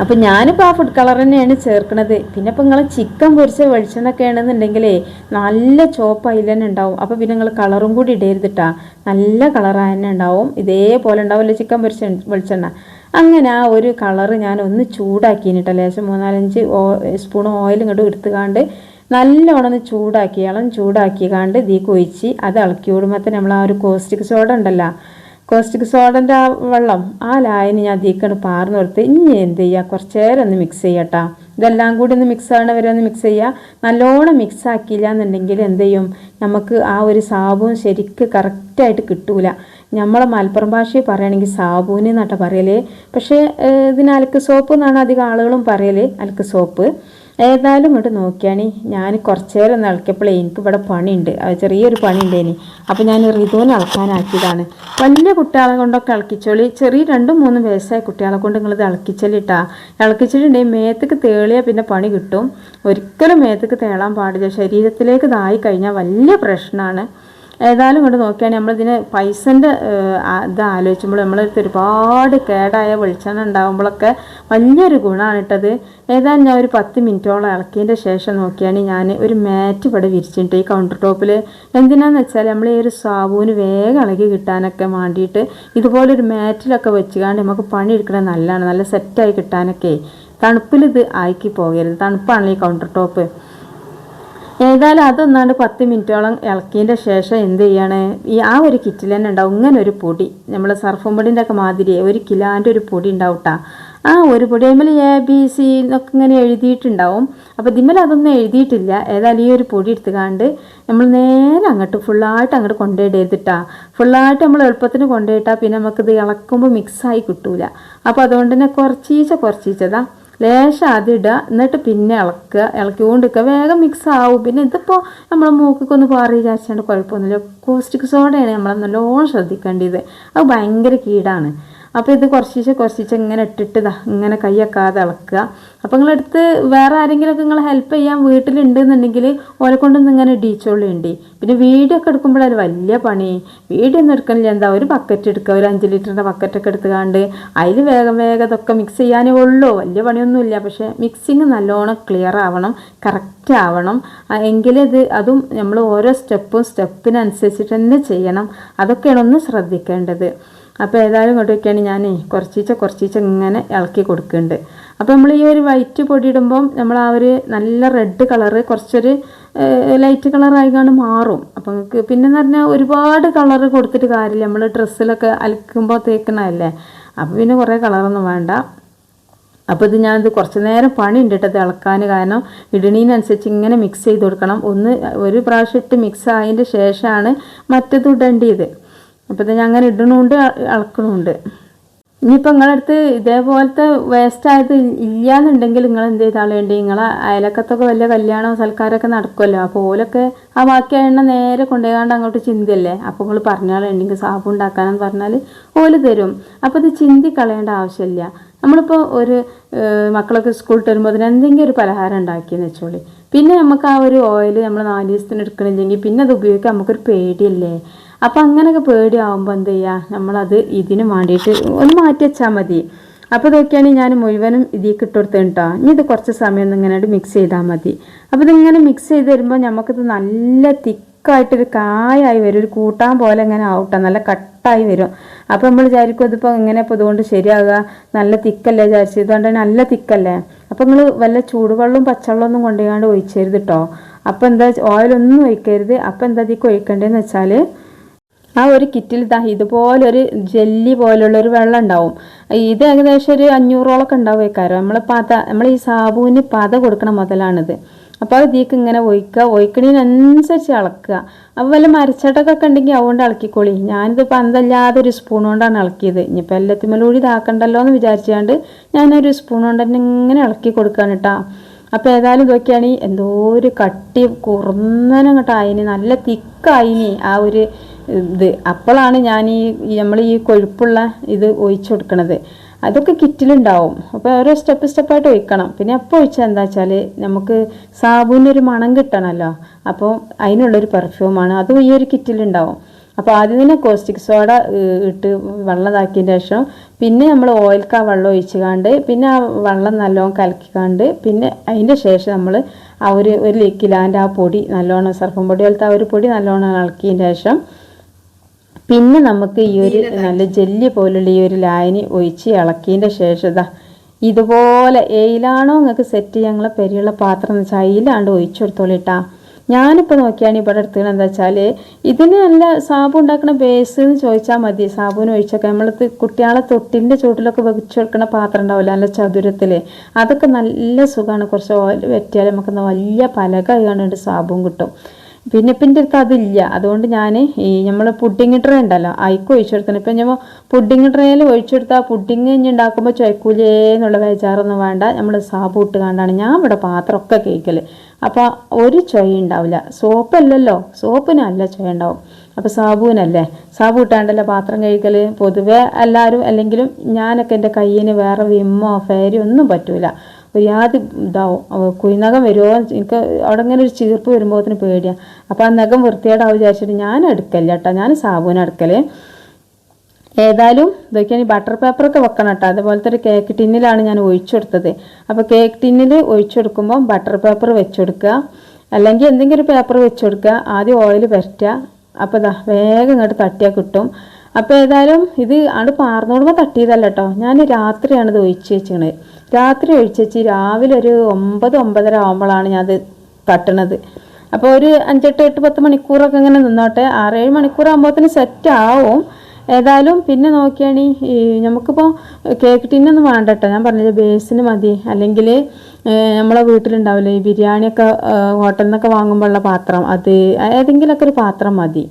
A: അപ്പം ഞാനിപ്പോൾ ആ ഫുഡ് കളർ തന്നെയാണ് ചേർക്കണത്. പിന്നെ ഇപ്പം നിങ്ങൾ ചിക്കൻ പൊരിച്ച വെളിച്ചെണ്ണൊക്കെ ആണെന്നുണ്ടെങ്കിലേ നല്ല ചോപ്പ് അതിൽ തന്നെ ഉണ്ടാവും. അപ്പോൾ പിന്നെ നിങ്ങൾ കളറും കൂടി ഇടരുതിട്ടാ നല്ല കളർ തന്നെ ഉണ്ടാവും. ഇതേപോലെ ഉണ്ടാവുമല്ലോ ചിക്കൻ പൊരിച്ച വെളിച്ചെണ്ണ. അങ്ങനെ ആ ഒരു കളറ് ഞാൻ ഒന്ന് ചൂടാക്കിയിട്ടോ ലേശം മൂന്നാലഞ്ച് ഓ സ്പൂൺ ഓയിൽ ഇങ്ങോട്ട് എടുത്തുകാണ്ട് നല്ലോണം ഒന്ന് ചൂടാക്കി ഇളം ചൂടാക്കി കാണ്ട് ഇതീ കൊഴിച്ച് അത് ഇളക്കി വിടുമ്പോൾ തന്നെ നമ്മൾ ആ ഒരു കോസ്റ്റിക് സോഡ ഉണ്ടല്ലോ. കോസ്റ്റിക് സോഡന്റെ ആ വെള്ളം ആ ലായനി ഞാൻ തീക്കണ് പാർന്ന് കൊടുത്ത് ഇനി എന്ത് ചെയ്യുക കുറച്ച് നേരം ഒന്ന് മിക്സ് ചെയ്യട്ടാ. ഇതെല്ലാം കൂടി ഒന്ന് മിക്സ് ആവണ വരെ ഒന്ന് മിക്സ് ചെയ്യുക നല്ലോണം മിക്സ് ആക്കിയില്ല എന്നുണ്ടെങ്കിൽ എന്ത് ചെയ്യും? നമുക്ക് ആ ഒരു സാബുൻ ശരിക്ക് കറക്റ്റായിട്ട് കിട്ടൂല. നമ്മളെ മലപ്പുറം ഭാഷയിൽ പറയുകയാണെങ്കിൽ സാബൂന് എന്നാട്ടാ പറയൽ. പക്ഷേ ഇതിന് അലക്ക് സോപ്പ് എന്നാണ് അധികം ആളുകളും പറയൽ. അലക്ക് സോപ്പ് ഏതായാലും ഇങ്ങോട്ട് നോക്കിയാണ്. ഞാൻ കുറച്ച് നേരം ഒന്ന് ഇളക്കിയപ്പോഴേ എനിക്ക് ഇവിടെ പണിയുണ്ട്. ചെറിയൊരു പണി ഇനി അപ്പോൾ ഞാൻ റിതുവിനെ ഇളക്കാനാക്കിയതാണ് വലിയ കുട്ടികളെ കൊണ്ടൊക്കെ ഇളക്കിച്ചോളി ചെറിയ രണ്ടും മൂന്നും വയസ്സായ കുട്ടികളെ കൊണ്ട് നിങ്ങളിത് ഇളക്കിച്ചൊല്ലിട്ടാ ഇളക്കിച്ചിട്ടുണ്ടെങ്കിൽ മേത്തേക്ക് തേളിയാൽ പിന്നെ പണി കിട്ടും. ഒരിക്കലും മേത്തേക്ക് തേളാൻ പാടില്ല. ശരീരത്തിലേക്ക് ഇതായി കഴിഞ്ഞാൽ വലിയ പ്രശ്നമാണ് ഏതായാലും ഇവിടെ നോക്കിയാൽ നമ്മളിതിന് പൈസന്റെ ഇത് ആലോചിക്കുമ്പോൾ നമ്മളടുത്ത് ഒരുപാട് കേടായ വെളിച്ചെണ്ണ ഉണ്ടാകുമ്പോഴൊക്കെ വലിയൊരു ഗുണമാണ് ഇട്ടത്. ഏതായാലും ഞാൻ ഒരു പത്ത് മിനിറ്റോളം ഇളക്കിയതിന്റെ ശേഷം നോക്കിയാണ് ഞാൻ ഒരു മാറ്റ് ഇവിടെ വിരിച്ചിട്ട് ഈ കൗണ്ടർ ടോപ്പിൽ എന്തിനാന്ന് വെച്ചാൽ നമ്മൾ ഈ ഒരു സാബൂന് വേഗം ഇളകി കിട്ടാനൊക്കെ വേണ്ടിയിട്ട് ഇതുപോലൊരു മാറ്റിലൊക്കെ വെച്ചുകൊണ്ട് നമുക്ക് പണി എടുക്കണത് നല്ലതാണ്. നല്ല സെറ്റായി കിട്ടാനൊക്കെ. തണുപ്പിൽ ഇത് ആക്കി പോകരുത്. തണുപ്പാണല്ലോ ഈ കൗണ്ടർ ടോപ്പ് ഏതായാലും അതൊന്നാണ്ട് പത്ത് മിനിറ്റോളം ഇളക്കിയതിന്റെ ശേഷം എന്ത് ചെയ്യാണ്? ഈ ആ ഒരു കിറ്റിൽ തന്നെ ഉണ്ടാവും ഇങ്ങനെ ഒരു പൊടി. നമ്മൾ സർഫും പൊടിന്റെ ഒക്കെ മാതിരി ഒരു കിലോന്റെ ഒരു പൊടി ഉണ്ടാവും കേട്ടോ ആ ഒരു പൊടി അതിൽ എ ബി സി എന്നൊക്കെ ഇങ്ങനെ എഴുതിയിട്ടുണ്ടാവും. അപ്പോൾ ഇതിമ്മൽ അതൊന്നും എഴുതിയിട്ടില്ല. ഏതായാലും ഈ ഒരു പൊടി എടുത്തുകാണ്ട് നമ്മൾ നേരെ അങ്ങോട്ട് ഫുള്ളായിട്ട് അങ്ങോട്ട് കൊണ്ടുപോയിടരുതിട്ടാ ഫുള്ളായിട്ട് നമ്മൾ എളുപ്പത്തിന് കൊണ്ടുപോയിട്ടാൽ പിന്നെ നമുക്കിത് ഇളക്കുമ്പോൾ മിക്സായി കിട്ടൂല. അപ്പോൾ അതുകൊണ്ട് തന്നെ കുറച്ചീച്ച കുറച്ചീച്ചതാ. ലേശം ആദ്യം ഇടുക എന്നിട്ട് പിന്നെ ഇളക്കുക. ഇളക്കിക്കൊണ്ട് നിൽക്കുക വേഗം മിക്സ് ആവും. പിന്നെ ഇതിപ്പോൾ നമ്മൾ മൂക്കൊക്കെ ഒന്ന് പാറി വിചാരിച്ചാണ്ട് കുഴപ്പമൊന്നുമില്ല. കോസ്റ്റിക് സോഡയാണ് നമ്മൾ നല്ലോണം ശ്രദ്ധിക്കേണ്ടത്. അത് ഭയങ്കര കീടാണ്. അപ്പോൾ ഇത് കുറച്ചിച്ച് കുറച്ചിച്ച് ഇങ്ങനെ ഇട്ടിട്ട് ഇങ്ങനെ കൈയൊക്കാതെ ഇളക്കുക അപ്പോൾ നിങ്ങളെടുത്ത് വേറെ ആരെങ്കിലുമൊക്കെ നിങ്ങൾ ഹെൽപ്പ് ചെയ്യാൻ വീട്ടിലുണ്ടെന്നുണ്ടെങ്കിൽ ഓരെ കൊണ്ടൊന്നും ഇങ്ങനെ ഇടിച്ചോളുണ്ട്. പിന്നെ വീടൊക്കെ ഒക്കെ എടുക്കുമ്പോഴത് വലിയ പണി. വീഡിയോ ഒന്നും എടുക്കണില്ല. എന്താ ഒരു ബക്കറ്റ് എടുക്കുക. ഒരു അഞ്ച് ലിറ്ററിന്റെ ബക്കറ്റൊക്കെ എടുത്തുകാണ്ട് അതിൽ വേഗം വേഗം ഇതൊക്കെ മിക്സ് ചെയ്യാനേ ഉള്ളൂ. വലിയ പണിയൊന്നുമില്ല. പക്ഷേ മിക്സിങ് നല്ലോണം ക്ലിയർ ആവണം. കറക്റ്റ് ആവണം. എങ്കിലത് അതും നമ്മൾ ഓരോ സ്റ്റെപ്പും സ്റ്റെപ്പിനനുസരിച്ചിട്ട് തന്നെ ചെയ്യണം. അതൊക്കെയാണ് ഒന്ന് ശ്രദ്ധിക്കേണ്ടത്. അപ്പോൾ ഏതായാലും ഇങ്ങോട്ടൊക്കെയാണ് ഞാൻ കുറച്ചീച്ച കുറച്ചീച്ച ഇങ്ങനെ ഇളക്കി കൊടുക്കുന്നുണ്ട്. അപ്പോൾ നമ്മൾ ഈ ഒരു വൈറ്റ് പൊടി ഇടുമ്പം നമ്മൾ ആ ഒരു നല്ല റെഡ് കളറ് കുറച്ചൊരു ലൈറ്റ് കളറായി കാണും മാറും. അപ്പം നിങ്ങൾക്ക് പിന്നെ പറഞ്ഞാൽ ഒരുപാട് കളറ് കൊടുത്തിട്ട് കാര്യമില്ല. നമ്മൾ ഡ്രസ്സിലൊക്കെ അലക്കുമ്പോൾ തേക്കണമല്ലേ അപ്പോൾ പിന്നെ കുറേ കളറൊന്നും വേണ്ട. അപ്പോൾ ഇത് ഞാനിത് കുറച്ച് നേരം പണി ഉണ്ട് കേട്ടോ ഇത് ഇളക്കാൻ കാരണം. ഇടണീനനുസരിച്ച് ഇങ്ങനെ മിക്സ് ചെയ്ത് കൊടുക്കണം. ഒന്ന് ഒരു പ്രാവശ്യം ഇട്ട് മിക്സ് ആയതിന്റെ ശേഷമാണ് മറ്റത് ഇടേണ്ടത് അപ്പോൾ ഇത് ഞാൻ അങ്ങനെ ഇടണുണ്ട് ഇളക്കണുണ്ട് ഇനിയിപ്പോൾ നിങ്ങളുടെ അടുത്ത് ഇതേപോലത്തെ വേസ്റ്റ് ആയത് ഇല്ലാന്നുണ്ടെങ്കിൽ നിങ്ങൾ എന്ത് ചെയ്താൽ വേണ്ടി നിങ്ങളെ അയലക്കത്തൊക്കെ വലിയ കല്യാണവും സൽക്കാരമൊക്കെ നടക്കുമല്ലോ. അപ്പോൾ ഓലൊക്കെ ആ ബാക്കി എണ്ണ നേരെ കൊണ്ടുപോകാണ്ട് അങ്ങോട്ട് ചിന്തയല്ലേ? അപ്പോൾ നിങ്ങൾ പറഞ്ഞാൽ ഉണ്ടെങ്കിൽ സാബു ഉണ്ടാക്കാനെന്ന് പറഞ്ഞാൽ ഓൽ തരും. അപ്പോൾ ഇത് ചിന്തി കളയേണ്ട ആവശ്യമില്ല. നമ്മളിപ്പോൾ ഒരു മക്കളൊക്കെ സ്കൂളിൽ വരുമ്പോൾ അതിന് എന്തെങ്കിലും ഒരു പലഹാരം ഉണ്ടാക്കിയെന്ന് വെച്ചോളി. പിന്നെ നമുക്ക് ആ ഒരു ഓയിൽ നമ്മൾ നാല് ദിവസത്തിന് എടുക്കണില്ലെങ്കിൽ പിന്നെ അത് ഉപയോഗിക്കാൻ നമുക്കൊരു പേടിയല്ലേ? അപ്പം അങ്ങനെയൊക്കെ പേടിയാവുമ്പോൾ എന്ത് ചെയ്യുക നമ്മളത് ഇതിന് വേണ്ടിയിട്ട് ഒന്ന് മാറ്റി വെച്ചാൽ മതി. അപ്പോൾ ഇതൊക്കെയാണെങ്കിൽ ഞാൻ മുഴുവനും ഇതിലേക്ക് ഇട്ട് കേട്ടോ ഇനി ഇത് കുറച്ച് സമയം ഇങ്ങനെ മിക്സ് ചെയ്താൽ മതി. അപ്പോൾ ഇതിങ്ങനെ മിക്സ് ചെയ്ത് വരുമ്പോൾ നമുക്കിത് നല്ല തിക്കായിട്ടൊരു കായായി വരും. ഒരു കൂട്ടാൻ പോലെ ഇങ്ങനെ ആവട്ടെ. നല്ല കട്ടായി വരും. അപ്പോൾ നമ്മൾ വിചാരിക്കും ഇതിപ്പോൾ ഇങ്ങനെ ഇപ്പോൾ ഇതുകൊണ്ട് ശരിയാകുക നല്ല തിക്കല്ലേ വിചാരിച്ചു. ഇതുകൊണ്ട് നല്ല തിക്കല്ലേ. അപ്പോൾ നിങ്ങൾ വല്ല ചൂടുവെള്ളവും പച്ചവെള്ളവും ഒന്നും കൊണ്ടുപോയാണ്ട് ഒഴിച്ചരുത് കേട്ടോ അപ്പോൾ എന്താ ഓയിലൊന്നും ഒഴിക്കരുത്. അപ്പോൾ എന്താ ഇതിക്ക് ഒഴിക്കേണ്ടതെന്ന് വെച്ചാൽ ആ ഒരു കിറ്റിൽ ദാ ഇതുപോലൊരു ജെല്ലി പോലുള്ള ഒരു വെള്ളം ഉണ്ടാവും ഇത് ഏകദേശം ഒരു അഞ്ഞൂറോളൊക്കെ ഉണ്ടാവും വെക്കാരോ നമ്മൾ പത നമ്മൾ ഈ സാബുവിന് പത കൊടുക്കണ മുതലാണിത്. അപ്പോൾ അത് ഇങ്ങനെ ഒഴിക്കുക ഒഴിക്കണതിനനുസരിച്ച് ഇളക്കുക അപ്പോൾ വല്ല മരച്ചട്ടൊക്കെ ഉണ്ടെങ്കിൽ അതുകൊണ്ട് ഇളക്കിക്കോളി ഞാനിത് പന്തല്ലാതെ ഒരു സ്പൂൺ കൊണ്ടാണ് ഇളക്കിയത് ഇനിയിപ്പോൾ എല്ലാത്തിമലൂടി ഇതാക്കണ്ടല്ലോ എന്ന് വിചാരിച്ചുകൊണ്ട് ഞാനൊരു സ്പൂൺ കൊണ്ട് തന്നെ ഇങ്ങനെ ഇളക്കി കൊടുക്കുകയാണ് കേട്ടോ അപ്പോൾ ഏതായാലും ഇതൊക്കെയാണ് എന്തോ ഒരു കട്ടി കുറുന്നനും കേട്ടോ അതിന് നല്ല തിക്കായിനി ആ ഒരു ഇത് അപ്പോഴാണ് ഞാൻ ഈ നമ്മൾ ഈ കൊഴുപ്പുള്ള ഇത് ഒഴിച്ചു കൊടുക്കണത് അതൊക്കെ കിറ്റിലുണ്ടാവും. അപ്പോൾ ഓരോ സ്റ്റെപ്പ് സ്റ്റെപ്പായിട്ട് ഒഴിക്കണം. പിന്നെ എപ്പോൾ ഒഴിച്ചാൽ എന്താ വെച്ചാൽ നമുക്ക് സാബുവിനൊരു മണം കിട്ടണമല്ലോ അപ്പോൾ അതിനുള്ളൊരു പെർഫ്യൂമാണ് അതും ഈ ഒരു കിറ്റിലുണ്ടാവും. അപ്പോൾ ആദ്യം തന്നെ കോസ്റ്റിക് സോഡ ഇട്ട് വെള്ളം ഇതാക്കിയതിന് ശേഷം പിന്നെ നമ്മൾ ഓയിൽക്ക് ആ വെള്ളം ഒഴിച്ചുകാണ്ട് പിന്നെ ആ വെള്ളം നല്ലോണം കലക്കിക്കാണ്ട് പിന്നെ അതിന്റെ ശേഷം നമ്മൾ ആ ഒരു ഒരു ലിക്കിലാന്റെ ആ പൊടി നല്ലോണം സർഫം പൊടി പോലത്തെ ആ ഒരു പൊടി നല്ലോണം ഇളക്കിയതിന് ശേഷം പിന്നെ നമുക്ക് ഈ ഒരു നല്ല ജെല്ലി പോലുള്ള ഈ ഒരു ലായനി ഒഴിച്ച് ഇളക്കിയതിന്റെ ശേഷം ഇതാ ഇതുപോലെ എയിലാണോ നിങ്ങൾക്ക് സെറ്റ് ചെയ്യാൻ ഞങ്ങളെ പെരിയുള്ള പാത്രം എന്ന് വെച്ചാൽ അയിലാണ്ട് ഒഴിച്ചു കൊടുത്തോളിട്ടാ ഞാനിപ്പോൾ നോക്കിയാണ് ഇവിടെ എടുത്തത് എന്താ വെച്ചാൽ ഇതിന് നല്ല സാബു ഉണ്ടാക്കുന്ന ബേസ് എന്ന് ചോദിച്ചാൽ മതി. സാബുവിന് ഒഴിച്ചൊക്കെ. നമ്മൾ കുട്ടികളെ തൊട്ടിന്റെ ചുവട്ടിലൊക്കെ വെച്ച് കൊടുക്കുന്ന പാത്രം ഉണ്ടാവില്ല? നല്ല ചതുരത്തിൽ അതൊക്കെ നല്ല സുഖമാണ് കുറച്ച് ഓയിൽ വെറ്റിയാൽ നമുക്ക് വലിയ പലക ആയതുകൊണ്ട് സാബും കിട്ടും. പിന്നെ ഇപ്പം എന്റെ അടുത്ത് അതില്ല. അതുകൊണ്ട് ഞാൻ ഈ നമ്മൾ പുഡിങ് ട്രേ ഉണ്ടല്ലോ അയക്ക് ഒഴിച്ചു കൊടുക്കണം. ഇപ്പം നമ്മൾ പുഡിങ് ട്രേയിൽ ഒഴിച്ചു കൊടുത്താൽ പുഡിങ് ഇനി ഉണ്ടാക്കുമ്പോൾ ചൊയ്ക്കൂലേ എന്നുള്ള വിചാരമൊന്നും വേണ്ട. നമ്മൾ സാബൂട്ട് ഇട്ട് കണ്ടാണ് ഞാൻ ഇവിടെ പാത്രമൊക്കെ കേൾക്കൽ അപ്പോൾ ഒരു ചൊയ ഉണ്ടാവില്ല. സോപ്പല്ലല്ലോ സോപ്പിന് നല്ല ചൊയ ഉണ്ടാവും. അപ്പോൾ സാബുവിനല്ലേ? സാബു ഇട്ടാണ്ടല്ലോ പാത്രം കഴിക്കൽ പൊതുവേ എല്ലാവരും അല്ലെങ്കിലും ഞാനൊക്കെ എന്റെ കയ്യിന് വേറെ വിമ്മോ ഫേരി ഒന്നും പറ്റൂല. ഒരു യാതി ഇതാവും. കുഴിനകം വരുമോ എനിക്ക് അവിടെ ഇങ്ങനെ ഒരു ചീർപ്പ് വരുമ്പോഴത്തിന് പേടിയാണ് അപ്പോൾ ആ നഖം വൃത്തികേടാവും വിചാരിച്ചിട്ട് ഞാൻ എടുക്കല്ല കേട്ടോ. ഞാൻ സാബുവിന് എടുക്കൽ ഏതായാലും ഇതൊക്കെയാണ് ഈ ബട്ടർ പേപ്പറൊക്കെ വെക്കണം കേട്ടോ. അതുപോലത്തെ ഒരു കേക്ക് ടിന്നിലാണ് ഞാൻ ഒഴിച്ചു കൊടുത്തത് അപ്പോൾ കേക്ക് ടിന്നിൽ ഒഴിച്ചു കൊടുക്കുമ്പോൾ ബട്ടർ പേപ്പർ വെച്ചുകൊടുക്കുക അല്ലെങ്കിൽ എന്തെങ്കിലും ഒരു പേപ്പർ വെച്ചുകൊടുക്കുക ആദ്യം ഓയിൽ പരറ്റുക അപ്പോൾ ഇതാ വേഗം ഇങ്ങോട്ട് തട്ടിയാൽ കിട്ടും. അപ്പോൾ ഏതായാലും ഇത് ആണ് പാർന്നോടുമ്പോൾ തട്ടിയതല്ല കേട്ടോ ഞാൻ രാത്രിയാണ് ഇത് ഒഴിച്ച് വെച്ചത് രാത്രി ഒഴിച്ച് വെച്ച് രാവിലെ ഒരു ഒമ്പത് ഒമ്പതര ആകുമ്പോഴാണ് ഞാൻ അത് തട്ടണത്. അപ്പോൾ ഒരു അഞ്ചെട്ട് എട്ട് പത്ത് മണിക്കൂറൊക്കെ ഇങ്ങനെ നിന്നോട്ടെ. ആറേഴ് മണിക്കൂർ ആകുമ്പോഴത്തേന് സെറ്റ് ആവും. ഏതായാലും പിന്നെ നോക്കിയാണ് ഈ നമുക്കിപ്പോൾ കേക്ക് ടിന്നൊന്നും വേണ്ട കേട്ടോ ഞാൻ പറഞ്ഞത് ബേസിന് മതി. അല്ലെങ്കിൽ നമ്മളെ വീട്ടിലുണ്ടാവില്ലേ ഈ ബിരിയാണിയൊക്കെ ഹോട്ടലിൽ നിന്നൊക്കെ വാങ്ങുമ്പോഴുള്ള പാത്രം. അത് ഏതെങ്കിലുമൊക്കെ ഒരു പാത്രം മതി.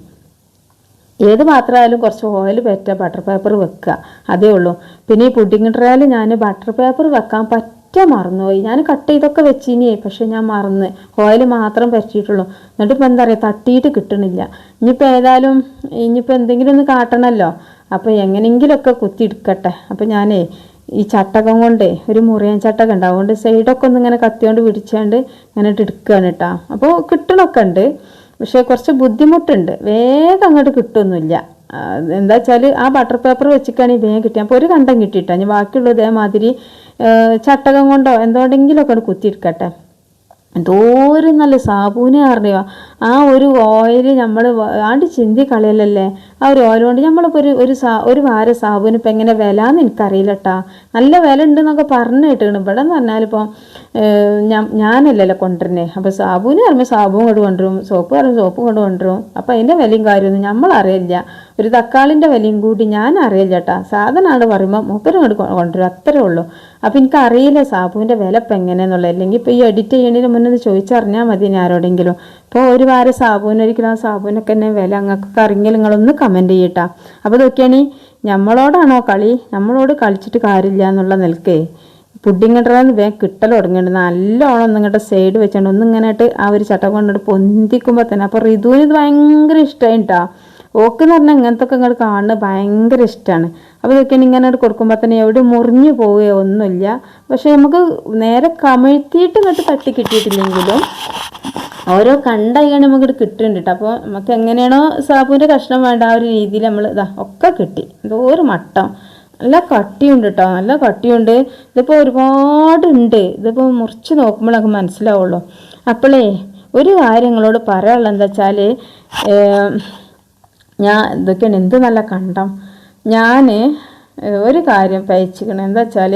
A: ഏത് പാത്രമായാലും കുറച്ച് ഓയിൽ പറ്റുക ബട്ടർ പേപ്പർ വെക്കുക. അതേ ഉള്ളൂ. പിന്നെ ഈ പുഡിങ് ട്രേയിൽ ഞാൻ ബട്ടർ പേപ്പർ വെക്കാൻ പറ്റ മറന്നുപോയി. ഞാൻ കട്ട് ചെയ്തൊക്കെ വെച്ചിനിയേ പക്ഷെ ഞാൻ മറന്ന്. ഓയിൽ മാത്രം പറ്റിയിട്ടുള്ളൂ. എന്നിട്ട് ഇപ്പം എന്താ പറയുക തട്ടിയിട്ട് കിട്ടണില്ല. ഇനിയിപ്പോൾ ഏതായാലും ഇനിയിപ്പോൾ എന്തെങ്കിലും ഒന്ന് കാട്ടണമല്ലോ അപ്പോൾ എങ്ങനെയെങ്കിലുമൊക്കെ കുത്തി എടുക്കട്ടെ. അപ്പോൾ ഞാനേ ഈ ചട്ടകം കൊണ്ടേ ഒരു മുറിയൻ ചട്ടകം ഉണ്ട്. അതുകൊണ്ട് സൈഡൊക്കെ ഒന്ന് ഇങ്ങനെ കത്തിയോണ്ട് പിടിച്ചാണ്ട് ഇങ്ങനെ എടുക്കുകയാണ് കേട്ടോ അപ്പോൾ കിട്ടണമൊക്കെ ഉണ്ട്. പക്ഷേ കുറച്ച് ബുദ്ധിമുട്ടുണ്ട്. വേഗം അങ്ങോട്ട് കിട്ടുമൊന്നുമില്ല എന്താ വെച്ചാൽ ആ ബട്ടർ പേപ്പർ വെച്ചിട്ടാണെങ്കിൽ വേഗം കിട്ടി അപ്പോൾ ഒരു കണ്ടം കിട്ടിയിട്ടാണ് ഞാൻ ബാക്കിയുള്ളത് ഇതേമാതിരി ഏ, ചട്ടകം കൊണ്ടോ എന്തുകൊണ്ടെങ്കിലൊക്കെ ഒക്കെ കുത്തിയെടുക്കട്ടെ എന്തോരം നല്ല സാബൂനെ അറിയുക ആ ഒരു ഓയിൽ നമ്മൾ ആണ്ട് ചിന്തി കളയലല്ലേ? ആ ഒരു ഓയിൽ കൊണ്ട് നമ്മളിപ്പോൾ ഒരു ഒരു സാ ഒരു വാര സാബൂന് ഇപ്പം എങ്ങനെ വില എന്ന് എനിക്കറിയില്ല കേട്ടാ നല്ല വില ഉണ്ടെന്നൊക്കെ പറഞ്ഞു കേട്ടിട്ടുണ്ട്. ഇവിടെ എന്ന് പറഞ്ഞാൽ ഇപ്പോൾ ഞാനല്ലല്ലോ കൊണ്ടുവരുന്നേ. അപ്പോൾ സാബൂന് പറയുമ്പോൾ സാബൂൺ കൊണ്ട് കൊണ്ടുവരും സോപ്പ് പറയുമ്പോൾ സോപ്പ് കൊണ്ട് കൊണ്ടുവരും. അപ്പോൾ അതിന്റെ വിലയും കാര്യമൊന്നും നമ്മളറിയില്ല. ഒരു തക്കാളിന്റെ വിലയും കൂടി ഞാൻ അറിയില്ല ചേട്ടാ. സാധനമാണ് പറയുമ്പോൾ മൂപ്പരും കൊണ്ട് കൊണ്ടുവരും. അത്രേ ഉള്ളൂ. അപ്പോൾ എനിക്ക് അറിയില്ല സാബുവിന്റെ വില ഇപ്പം എങ്ങനെയെന്നുള്ളത്. അല്ലെങ്കിൽ ഇപ്പോൾ ഈ എഡിറ്റ് ചെയ്യണതിന് മുന്നേ ഒന്ന് ചോദിച്ചറിഞ്ഞാൽ മതി ഞാൻ ആരോടെങ്കിലും. ഇപ്പോൾ ഒരു വാര സാബുവിന് ഒരു കിലോ സാബുവിനൊക്കെ തന്നെ വില അങ്ങൊക്കെ അറിയെങ്കിൽ നിങ്ങളൊന്ന് കമന്റ് ചെയ്യട്ടാ. അപ്പോൾ നോക്കിയാണി നമ്മളോടാണോ കളി? നമ്മളോട് കളിച്ചിട്ട് കാര്യമില്ല എന്നുള്ള നിൽക്കേ പുഡിങ് ഇടറാന്ന് വേഗം കിട്ടൽ തുടങ്ങിയിട്ടുണ്ട്. നല്ലോണം ഒന്ന് ഇങ്ങോട്ട് സൈഡ് വെച്ചിട്ടുണ്ട് ഒന്ന് ഇങ്ങനെയായിട്ട് ആ ഒരു ചട്ട കൊണ്ടിട്ട് പൊന്തിക്കുമ്പോൾ തന്നെ. അപ്പോൾ ഋതുവിന് ഇത് ഭയങ്കര ഇഷ്ടമായിട്ടാ ഓക്ക് എന്ന് പറഞ്ഞാൽ ഇങ്ങനത്തെ ഒക്കെ ഇങ്ങോട്ട് കാണുന്നത് ഭയങ്കര ഇഷ്ടമാണ് അപ്പോൾ ഇതൊക്കെ ഇങ്ങനെ കൊടുക്കുമ്പോൾ തന്നെ എവിടെ മുറിഞ്ഞു പോവുകയോ ഒന്നുമില്ല. പക്ഷേ നമുക്ക് നേരെ കമഴ്ത്തിയിട്ട് ഇങ്ങോട്ട് തട്ടി കിട്ടിയിട്ടില്ലെങ്കിലും ഓരോ കണ്ടയാണ് നമുക്ക് കിട്ടുന്നുണ്ട് കേട്ടോ അപ്പോൾ നമുക്ക് എങ്ങനെയാണോ സാബുവിന്റെ കഷ്ണം വേണ്ട ആ ഒരു രീതിയിൽ നമ്മൾ ഇതാ ഒക്കെ കിട്ടി. എന്തോ ഒരു മട്ടം. നല്ല കട്ടിയുണ്ട് കേട്ടോ നല്ല കട്ടിയുണ്ട്. ഇതിപ്പോൾ ഒരുപാടുണ്ട്. ഇതിപ്പോൾ മുറിച്ച് നോക്കുമ്പോൾ നമുക്ക് മനസ്സിലാവുള്ളൂ. അപ്പോളേ ഒരു കാര്യങ്ങളോട് പറയാനുള്ളത് എന്താ വെച്ചാൽ ഞാൻ ഇതൊക്കെയാണ് എന്ത് നല്ല കണ്ടം. ഞാൻ ഒരു കാര്യം പയച്ചിക്കണം. എന്താ വെച്ചാൽ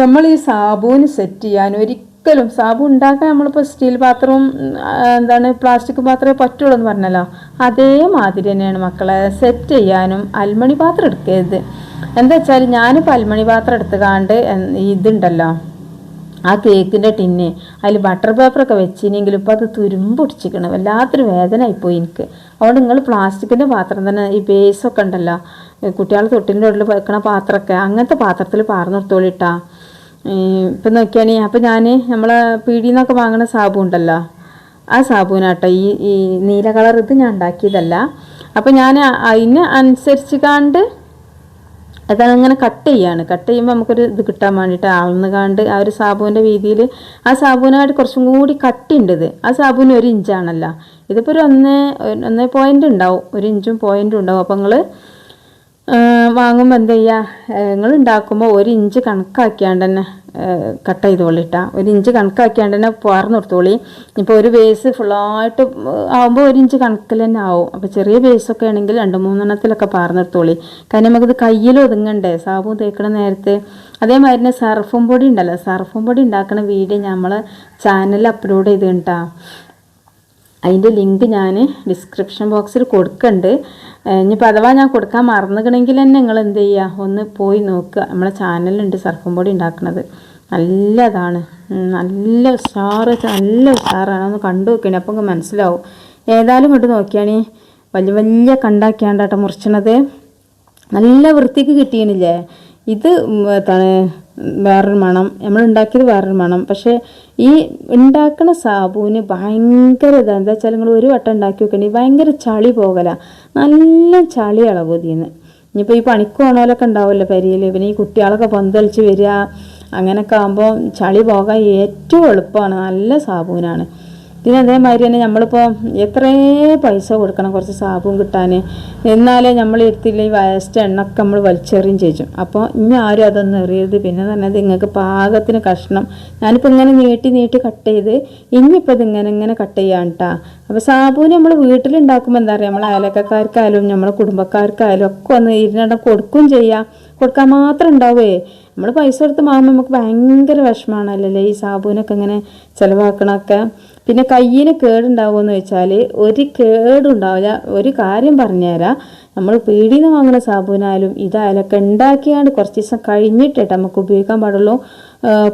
A: നമ്മൾ ഈ സാബൂന് സെറ്റ് ചെയ്യാൻ ഒരിക്കലും സാബു ഉണ്ടാക്കാൻ നമ്മളിപ്പോൾ സ്റ്റീൽ പാത്രവും എന്താണ് പ്ലാസ്റ്റിക് പാത്രമേ പറ്റുള്ളൂ എന്ന് പറഞ്ഞല്ലോ. അതേമാതിരി തന്നെയാണ് മക്കളെ സെറ്റ് ചെയ്യാനും അൽമണി പാത്രം എടുക്കരുത്. എന്താ വെച്ചാൽ ഞാനിപ്പോൾ അൽമണി പാത്രം എടുത്തുകാണ്ട് ഇതുണ്ടല്ലോ ആ കേക്കിന്റെ ടിന്ന് അതിൽ ബട്ടർ പേപ്പറൊക്കെ വെച്ചിനെങ്കിലും ഇപ്പോൾ അത് തുരുമ്പൊടിച്ചിരിക്കണം വല്ലാത്തൊരു വേദന ആയിപ്പോയി എനിക്ക്. അതുകൊണ്ട് നിങ്ങൾ പ്ലാസ്റ്റിക്കിന്റെ പാത്രം തന്നെ ഈ ബേസൊക്കെ ഉണ്ടല്ലോ കുട്ടികൾ തൊട്ടിന്റെ ഉള്ളിൽ വെക്കണ പാത്രമൊക്കെ അങ്ങനത്തെ പാത്രത്തിൽ പാർന്നു നിർത്തോളിട്ടാ ഇപ്പം നോക്കിയാണി അപ്പം ഞാൻ നമ്മളെ പീടിയിൽ നിന്നൊക്കെ വാങ്ങണ സാബു ഉണ്ടല്ലോ ആ സാബുവിനാട്ടോ ഈ ഈ നീല കളർ ഇത് ഞാൻ ഉണ്ടാക്കിയതല്ല. അപ്പം ഞാൻ അതിന് അനുസരിച്ച് കണ്ട് അതങ്ങനെ കട്ട് ചെയ്യാണ്. കട്ട് ചെയ്യുമ്പോൾ നമുക്കൊരു ഇത് കിട്ടാൻ വേണ്ടിയിട്ട് ആളെന്ന് കണ്ട് ആ ഒരു സാബുവിന്റെ വീതിയിൽ ആ സാബുവിനായിട്ട് കുറച്ചും കൂടി കട്ടിയുണ്ട് ഇത്. ആ സാബുവിന് ഒരു ഇഞ്ചാണല്ലോ ഇതിപ്പോൾ ഒരു ഒന്ന് ഒന്ന് പോയിന്റ് ഉണ്ടാവും ഒരു ഇഞ്ചും പോയിന്റും ഉണ്ടാവും അപ്പോൾ നിങ്ങൾ വാങ്ങുമ്പോൾ എന്താ ചെയ്യുക നിങ്ങൾ ഉണ്ടാക്കുമ്പോൾ ഒരു ഇഞ്ച് കണക്കാക്കിയാണ്ട് തന്നെ കട്ട് ചെയ്തോളിട്ട ഒരു ഇഞ്ച് കണക്കാക്കിയാണ്ട് തന്നെ പാർന്ന് കൊടുത്തോളി ഇപ്പോൾ ഒരു വേസ് ഫുള്ളായിട്ട് ആകുമ്പോൾ ഒരു ഇഞ്ച് കണക്കിൽ തന്നെ ആവും. അപ്പോൾ ചെറിയ വേസൊക്കെ ആണെങ്കിൽ രണ്ട് മൂന്നെണ്ണത്തിലൊക്കെ പാർന്ന് എടുത്തോളി കാരണം നമുക്കിത് കയ്യിൽ ഒതുങ്ങണ്ടേ സാബു തേക്കണ നേരത്തെ. അതേമാതിരി തന്നെ സർഫും പൊടി ഉണ്ടല്ലോ സർഫും പൊടി ഉണ്ടാക്കുന്ന വീഡിയോ നമ്മൾ ചാനലിൽ അപ്ലോഡ് ചെയ്തിട്ടാ. അതിന്റെ ലിങ്ക് ഞാൻ ഡിസ്ക്രിപ്ഷൻ ബോക്സിൽ കൊടുക്കുന്നുണ്ട് ഇനിയിപ്പോൾ അഥവാ ഞാൻ കൊടുക്കാൻ മറന്നുകണമെങ്കിൽ തന്നെ നിങ്ങൾ എന്ത് ചെയ്യുക ഒന്ന് പോയി നോക്കുക. നമ്മളെ ചാനലുണ്ട് സർഫും പൊടി ഉണ്ടാക്കുന്നത് നല്ലതാണ്. നല്ല ഉഷാറ് നല്ല ഉഷാറാണ്. ഒന്ന് കണ്ടു നോക്കണേ അപ്പോൾ നിങ്ങൾക്ക് മനസ്സിലാവും. ഏതായാലും ഇങ്ങോട്ട് നോക്കിയാണേ. വലിയ വലിയ കണ്ടാക്കിയാണ്ടാട്ടോ മുറിച്ചണത്. നല്ല വൃത്തിക്ക് കിട്ടിയണില്ലേ ഇത് എന്താണ്? വേറൊരു മണം. നമ്മൾ ഉണ്ടാക്കിയത് വേറൊരു മണം. പക്ഷേ ഈ ഉണ്ടാക്കുന്ന സാബുവിന് ഭയങ്കര ഇതാണ് എന്താ വെച്ചാൽ നിങ്ങൾ ഒരു വട്ടം ഉണ്ടാക്കി വെക്കണേ ഭയങ്കര ചളി പോകല. നല്ല ചളി ഇളകുതിന്ന് ഇനിയിപ്പോൾ ഈ പണിക്ക് പോണോലൊക്കെ ഉണ്ടാവുമല്ലോ പെരിയിൽ പിന്നെ ഈ കുട്ടികളൊക്കെ പന്തളിച്ച് വരിക അങ്ങനെയൊക്കെ ആകുമ്പോൾ ചളി പോകാൻ ഏറ്റവും എളുപ്പമാണ്. നല്ല സാബുവിനാണ് പിന്നെ അതേമാതിരി തന്നെ നമ്മളിപ്പോൾ എത്രേ പൈസ കൊടുക്കണം കുറച്ച് സാബും കിട്ടാൻ എന്നാലേ നമ്മൾ എടുത്തില്ല ഈ വേസ്റ്റ് എണ്ണൊക്കെ നമ്മൾ വലിച്ചെറിയും ചെയ്യും. അപ്പോൾ ഇനി ആരും അതൊന്നും എറിയരുത്. പിന്നെ തന്നെ നിങ്ങൾക്ക് പാകത്തിന് കഷ്ണം. ഞാനിപ്പോൾ ഇങ്ങനെ നീട്ടി നീട്ടി കട്ട് ചെയ്ത് ഇനിയിപ്പോൾ ഇത് ഇങ്ങനെ കട്ട് ചെയ്യാൻ കേട്ടോ അപ്പോൾ സാബുവിന് നമ്മൾ വീട്ടിലുണ്ടാക്കുമ്പോൾ എന്താ പറയുക നമ്മളെ അയലക്കാർക്കായാലും നമ്മളെ കുടുംബക്കാർക്കായാലും ഒക്കെ ഒന്ന് ഇരുന്നിടം കൊടുക്കും ചെയ്യാം. കൊടുക്കാൻ മാത്രം ഉണ്ടാവേ. നമ്മൾ പൈസ കൊടുത്ത് വാങ്ങുമ്പോൾ നമുക്ക് ഭയങ്കര വിഷമമാണല്ലേ ഈ സാബുവിനൊക്കെ ഇങ്ങനെ ചിലവാക്കണമൊക്കെ പിന്നെ കയ്യിന് കേടുണ്ടാവുമെന്ന് വെച്ചാൽ ഒരു കേടുണ്ടാവില്ല. ഒരു കാര്യം പറഞ്ഞുതരാം. നമ്മൾ പീടിയിൽ നിന്ന് വാങ്ങുന്ന സാബുനായാലും ഇതായാലൊക്കെ ഉണ്ടാക്കിയാണ്ട് കുറച്ച് ദിവസം കഴിഞ്ഞിട്ടേ നമുക്ക് ഉപയോഗിക്കാൻ പാടുള്ളൂ.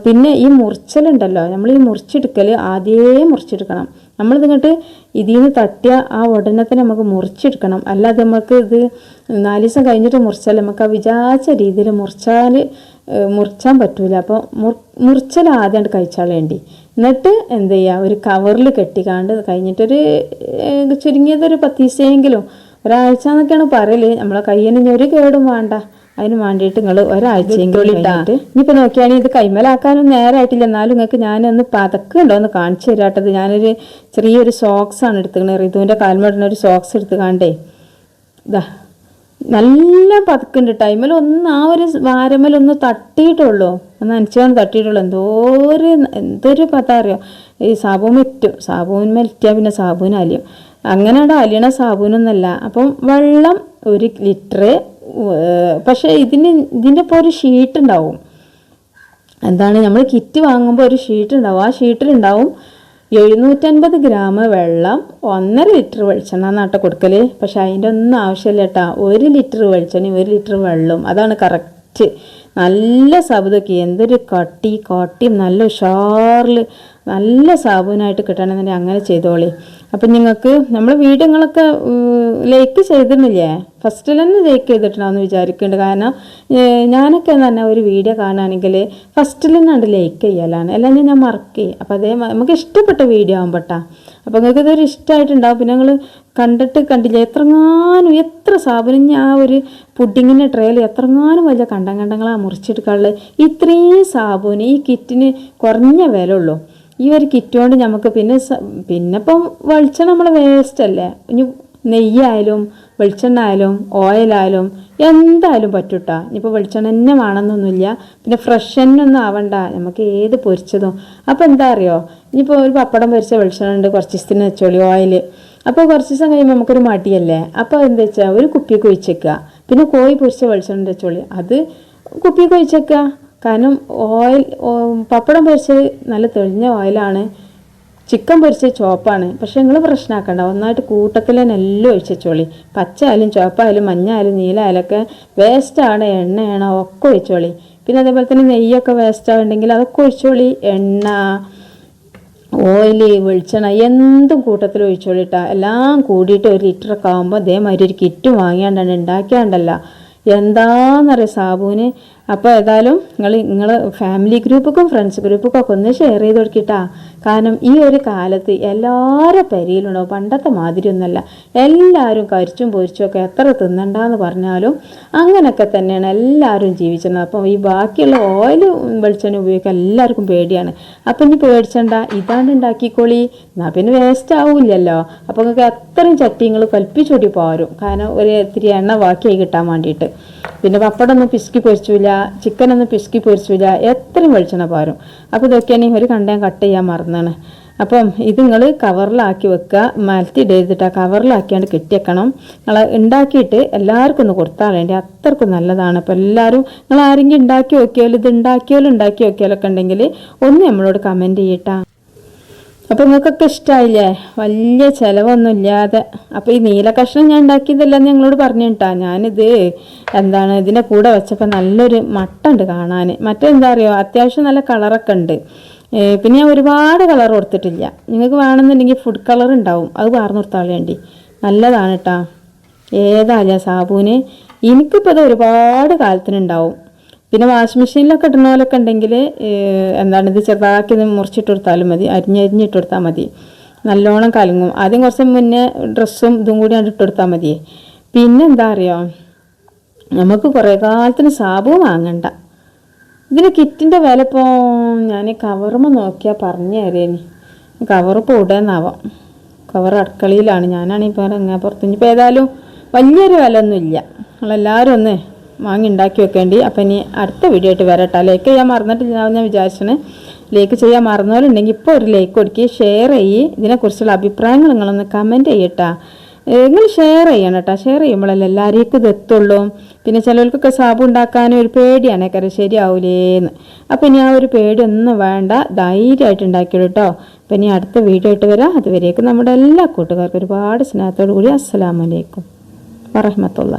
A: പിന്നെ ഈ മുറിച്ചലുണ്ടല്ലോ. നമ്മൾ ഈ മുറിച്ചെടുക്കൽ ആദ്യമേ മുറിച്ചെടുക്കണം. നമ്മൾ ഇങ്ങോട്ട് ഇതിൽ നിന്ന് തട്ടിയ ആ ഉടനെ തന്നെ നമുക്ക് മുറിച്ചെടുക്കണം. അല്ലാതെ നമുക്ക് ഇത് നാല് ദിവസം കഴിഞ്ഞിട്ട് മുറിച്ചാൽ നമുക്ക് ആ വിചാരിച്ച രീതിയിൽ മുറിച്ചാൽ മുറിച്ചാൻ പറ്റൂല. അപ്പോൾ മുറിച്ചൽ ആദ്യമായിട്ട് കഴിച്ചാൽ വേണ്ടി. എന്നിട്ട് എന്ത് ചെയ്യുക ഒരു കവറിൽ കെട്ടിക്കാണ്ട് കഴിഞ്ഞിട്ടൊരു ചുരുങ്ങിയതൊരു പത്ത് ദിവസമെങ്കിലും ഒരാഴ്ച എന്നൊക്കെയാണ് പറയൽ. നമ്മളെ കയ്യിന് ഒരു കേടും വേണ്ട. അതിന് വേണ്ടിയിട്ട് നിങ്ങൾ ഒരാഴ്ചയെങ്കിലും കഴിഞ്ഞിട്ട് ഇനിയിപ്പോൾ നോക്കിയാണെങ്കിൽ ഇത് കൈമലാക്കാനും നേരമായിട്ടില്ല എന്നാലും നിങ്ങൾക്ക് ഞാനൊന്ന് പതക്കുണ്ടോ ഒന്ന് കാണിച്ചു തരാട്ടത്. ഞാനൊരു ചെറിയൊരു സോക്സാണ് ആണ് റിതുവിന്റെ കാൽമടുന്ന കാൽമടിന് ഒരു സോക്സ് എടുത്ത് കാണ്ടേ ഇതാ നല്ല പതുക്കുണ്ട്. ടൈമിൽ ഒന്ന് ആ ഒരു വാരമ്മലൊന്ന് തട്ടിയിട്ടുള്ളൂ. ഒന്ന് അനച്ചാണ് തട്ടിയിട്ടുള്ളൂ. എന്തോ ഒരു എന്തൊരു പതാ അറിയോ? ഈ സാബൂൻ മെറ്റും. സാബൂൻ മെറ്റിയാൽ പിന്നെ സാബൂൻ അലിയും. അങ്ങനെ അവിടെ അലിയണ സാബൂനൊന്നല്ല. അപ്പം വെള്ളം ഒരു ലിറ്റർ പക്ഷേ ഇതിന് ഇതിന്റെ ഇപ്പോൾ ഒരു ഷീറ്റ് ഉണ്ടാവും. എന്താണ്? നമ്മൾ കിറ്റ് വാങ്ങുമ്പോൾ ഒരു ഷീറ്റ് ഉണ്ടാവും. ആ ഷീറ്റിലുണ്ടാവും എഴുന്നൂറ്റൻപത് ഗ്രാം വെള്ളം ഒന്നര ലിറ്റർ വെളിച്ചെണ്ണ എന്നാട്ട കൊടുക്കൽ പക്ഷെ അതിന്റെ ഒന്നും ആവശ്യമില്ല കേട്ടോ. ഒരു ലിറ്റർ വെളിച്ചെണ്ണയും ഒരു ലിറ്റർ വെള്ളവും അതാണ് കറക്റ്റ് നല്ല സാബുതൊക്കെ എന്തൊരു കട്ടി കട്ടിയും നല്ല ഉഷാറിൽ നല്ല സാബുനായിട്ട് കിട്ടണമെന്നുണ്ടെങ്കിൽ അങ്ങനെ ചെയ്തോളി. അപ്പം നിങ്ങൾക്ക് നമ്മൾ വീഡിയോകളൊക്കെ ലൈക്ക് ചെയ്തിരുന്നില്ലേ? ഫസ്റ്റിൽ തന്നെ ലൈക്ക് ചെയ്തിട്ടുണ്ടാവുമെന്ന് വിചാരിക്കുന്നുണ്ട്. കാരണം ഞാനൊക്കെ തന്നെ ഒരു വീഡിയോ കാണുകയാണെങ്കിൽ ഫസ്റ്റിൽ തന്നെ ഉണ്ട് ലൈക്ക് ചെയ്യലാണ്. അല്ലെങ്കിൽ ഞാൻ മറക്ക് അപ്പോൾ അതേ നമുക്ക് ഇഷ്ടപ്പെട്ട വീഡിയോ ആകുമ്പോട്ടാ അപ്പോൾ നിങ്ങൾക്ക് ഇതൊരു ഇഷ്ടമായിട്ടുണ്ടാവും. പിന്നെ നിങ്ങൾ കണ്ടിട്ട് കണ്ടില്ല? എത്രങ്ങാനും എത്ര സാബുനും ആ ഒരു പുഡിങ്ങിന്റെ ട്രേയിൽ എത്രങ്ങാനും വലിയ കണ്ടം കണ്ടങ്ങളാണ് മുറിച്ചെടുക്കാനുള്ളത്. ഇത്രയും സാബുന് ഈ കിറ്റിന് കുറഞ്ഞ വില ഉള്ളൂ ഈ ഒരു കിറ്റ് കൊണ്ട് നമുക്ക് പിന്നെ പിന്നെ ഇപ്പം വെളിച്ചെണ്ണ നമ്മൾ വേസ്റ്റ് അല്ലേ? ഇനി നെയ്യായാലും വെളിച്ചെണ്ണ ആയാലും ഓയിലായാലും എന്തായാലും പറ്റൂട്ടാ. ഇനിയിപ്പോൾ വെളിച്ചെണ്ണ തന്നെ വേണമെന്നൊന്നുമില്ല പിന്നെ ഫ്രഷ് തന്നെ ഒന്നും ആവണ്ട. നമുക്ക് ഏത് പൊരിച്ചതും. അപ്പോൾ എന്താ അറിയോ? ഇനിയിപ്പോൾ ഒരു പപ്പടം പൊരിച്ച വെളിച്ചെണ്ണ ഉണ്ട്. കുറച്ച് ദിവസത്തിന് വെച്ചോളി ഓയിൽ അപ്പോൾ കുറച്ച് ദിവസം കഴിയുമ്പോൾ നമുക്കൊരു മടിയല്ലേ? അപ്പോൾ എന്താ വെച്ചാൽ ഒരു കുപ്പി ഒഴിച്ചേക്കുക പിന്നെ കോഴി പൊരിച്ച വെളിച്ചെണ്ണ വെച്ചോളി. അത് കുപ്പി ഒഴിച്ചേക്കുക കാരണം ഓയിൽ പപ്പടം പൊരിച്ചത് നല്ല തെളിഞ്ഞ ഓയിലാണ് ചിക്കൻ പൊരിച്ചത് ചോപ്പാണ് പക്ഷെ നിങ്ങൾ പ്രശ്നമാക്കണ്ട ഒന്നായിട്ട് കൂട്ടത്തിൽ തന്നെ എല്ലാം ഒഴിച്ചോളി പച്ച ആയാലും ചുവപ്പായാലും മഞ്ഞ ആയാലും നീലായാലും ഒക്കെ വേസ്റ്റാണ് എണ്ണയാണ് ഒക്കെ ഒഴിച്ചോളി. പിന്നെ അതേപോലെ തന്നെ നെയ്യൊക്കെ വേസ്റ്റ് ആവുണ്ടെങ്കിൽ അതൊക്കെ ഒഴിച്ചോളി. എണ്ണ ഓയിൽ വെളിച്ചെണ്ണ എന്തും കൂട്ടത്തിൽ ഒഴിച്ചോളിട്ടാ എല്ലാം കൂടിയിട്ട് ഒരു ലിറ്ററൊക്കെ ആകുമ്പോൾ അതേമാതിരി ഒരു കിറ്റ് വാങ്ങിയാണ്ടാണ് ഉണ്ടാക്കിയാണ്ടല്ല. എന്താണെന്നറിയാം സാബുവിന്? അപ്പോൾ ഏതായാലും നിങ്ങൾ നിങ്ങൾ ഫാമിലി ഗ്രൂപ്പൊക്കെ ഫ്രണ്ട്സ് ഗ്രൂപ്പൊക്കെ ഒന്ന് ഷെയർ ചെയ്ത് കൊടുക്കിട്ടാ കാരണം ഈ ഒരു കാലത്ത് എല്ലാവരും പെരിയിലുണ്ടാവും പണ്ടത്തെ മാതിരി ഒന്നല്ല എല്ലാവരും കരിച്ചും പൊരിച്ചും ഒക്കെ എത്ര തിന്നണ്ടെന്ന് പറഞ്ഞാലും അങ്ങനെയൊക്കെ തന്നെയാണ് എല്ലാവരും ജീവിച്ചത്. അപ്പം ഈ ബാക്കിയുള്ള ഓയിൽ വെളിച്ചെണ്ണ ഉപയോഗിക്കാൻ എല്ലാവർക്കും പേടിയാണ്. അപ്പം ഇനി പേടിച്ചണ്ട? ഇതാണ്ട് ഉണ്ടാക്കിക്കോളി എന്നാൽ പിന്നെ വേസ്റ്റ് ആവില്ലല്ലോ. അപ്പം നിങ്ങൾക്ക് അത്രയും ചട്ടിങ്ങൾ കൽപ്പിച്ചൊടി പോരും. കാരണം ഒരു ഇത്തിരി എണ്ണ ബാക്കിയായി കിട്ടാൻ വേണ്ടിയിട്ട് പിന്നെ പപ്പടമൊന്നും പിസ്കി പൊരിച്ചില്ല ചിക്കനൊന്നും പിസ്കി പൊരിച്ചില്ല എത്രയും വെളിച്ചെണ്ണ പോരും. അപ്പോൾ ഇതൊക്കെയാണ് ഒരു കണ്ടം കട്ട് ചെയ്യാൻ മറന്നാണ് അപ്പം ഇത് നിങ്ങൾ കവറിലാക്കി വെക്കുക മലത്തിടരുതിട്ട് ആ കവറിലാക്കിയാണ്ട് കെട്ടിയേക്കണം നിങ്ങൾ ഉണ്ടാക്കിയിട്ട് എല്ലാവർക്കും ഒന്ന് കൊടുത്താൽ വേണ്ടി അത്രക്കും നല്ലതാണ്. അപ്പോൾ എല്ലാവരും നിങ്ങൾ ആരെങ്കിലും ഉണ്ടാക്കി നോക്കിയാലും ഇത് ഉണ്ടാക്കിയാലും ഉണ്ടാക്കി നോക്കിയാലൊക്കെ ഉണ്ടെങ്കിൽ ഒന്ന് നമ്മളോട് കമന്റ് ചെയ്യട്ടാ. അപ്പോൾ നിങ്ങൾക്കൊക്കെ ഇഷ്ടമായില്ലേ വലിയ ചിലവൊന്നും ഇല്ലാതെ. അപ്പോൾ ഈ നീല കഷ്ണം ഞാൻ ഉണ്ടാക്കിയതല്ല എന്ന് ഞങ്ങളോട് പറഞ്ഞു കേട്ടാ. ഞാനിത് എന്താണ് ഇതിന്റെ കൂടെ വെച്ചപ്പോൾ നല്ലൊരു മട്ടുണ്ട് കാണാൻ. മറ്റെന്താ അറിയോ? അത്യാവശ്യം നല്ല കളറൊക്കെ ഉണ്ട്. പിന്നെ ഞാൻ ഒരുപാട് കളർ കൊടുത്തിട്ടില്ല. നിങ്ങൾക്ക് വേണമെന്നുണ്ടെങ്കിൽ ഫുഡ് കളർ ഉണ്ടാവും. അത് വാർന്നു കൊടുത്താൽ വേണ്ടി. നല്ലതാണ് കേട്ടോ ഏതായാലും സാബൂന് എനിക്കിപ്പോൾ അത് ഒരുപാട് കാലത്തിനുണ്ടാവും പിന്നെ വാഷിംഗ് മെഷീനിലൊക്കെ ഇടുന്ന പോലൊക്കെ ഉണ്ടെങ്കിൽ എന്താണ് ഇത് ചെറുതാക്കി മുറിച്ചിട്ട് കൊടുത്താലും മതി. അരിഞ്ഞരിഞ്ഞിട്ട് കൊടുത്താൽ മതി. നല്ലോണം കലങ്ങും. ആദ്യം കുറച്ച് മുന്നേ ഡ്രസ്സും ഇതും കൂടി ഇട്ട് കൊടുത്താൽ മതിയേ. പിന്നെ എന്താ അറിയോ? നമുക്ക് കുറേ കാലത്തിന് സാബു വാങ്ങണ്ട. ഇതിന് കിറ്റിന്റെ വില ഇപ്പോൾ ഞാൻ കവറുമ നോക്കിയാൽ പറഞ്ഞു തരേനി. കവർ ഇപ്പോൾ ഉടനാവാം കവർ അടുക്കളയിലാണ്. ഞാനാണെങ്കിൽ ഇപ്പോൾ ഇങ്ങനെ പുറത്ത് ഇനിയിപ്പോൾ ഏതായാലും വലിയൊരു വില ഒന്നുമില്ല നമ്മളെല്ലാവരും ഒന്ന് വാങ്ങി ഉണ്ടാക്കി വെക്കേണ്ടി. അപ്പം ഇനി അടുത്ത വീഡിയോ ആയിട്ട് വരട്ടെ. ലൈക്ക് ചെയ്യാൻ മറന്നിട്ടില്ല ഞാൻ വിചാരിച്ചത്. ലൈക്ക് ചെയ്യാൻ മറന്നവരുണ്ടെങ്കിൽ ഇപ്പോൾ ഒരു ലൈക്ക് കൊടുക്കുക ഷെയർ ചെയ്യ്. ഇതിനെക്കുറിച്ചുള്ള അഭിപ്രായങ്ങൾ നിങ്ങളൊന്ന് കമന്റ് ചെയ്യട്ടാ നിങ്ങൾ ഷെയർ ചെയ്യണം കേട്ടോ ഷെയർ ചെയ്യുമ്പോഴല്ലേ എല്ലാവരേക്കും ഇത് എത്തുള്ളൂ. പിന്നെ ചിലർക്കൊക്കെ സാബ് ഉണ്ടാക്കാനും ഒരു പേടിയാണ്. കാര്യം ശരിയാവൂലേന്ന്. അപ്പം ഇനി ആ ഒരു പേടിയൊന്നും വേണ്ട. ധൈര്യമായിട്ട് ഉണ്ടാക്കിയോളൂ കേട്ടോ അപ്പം ഇനി അടുത്ത വീഡിയോ ആയിട്ട് വരാം. അതുവരേക്കും നമ്മുടെ എല്ലാ കൂട്ടുകാർക്കും ഒരുപാട് സ്നേഹത്തോടു കൂടി അസ്സലാമലൈക്കും വറഹമത്തുള്ള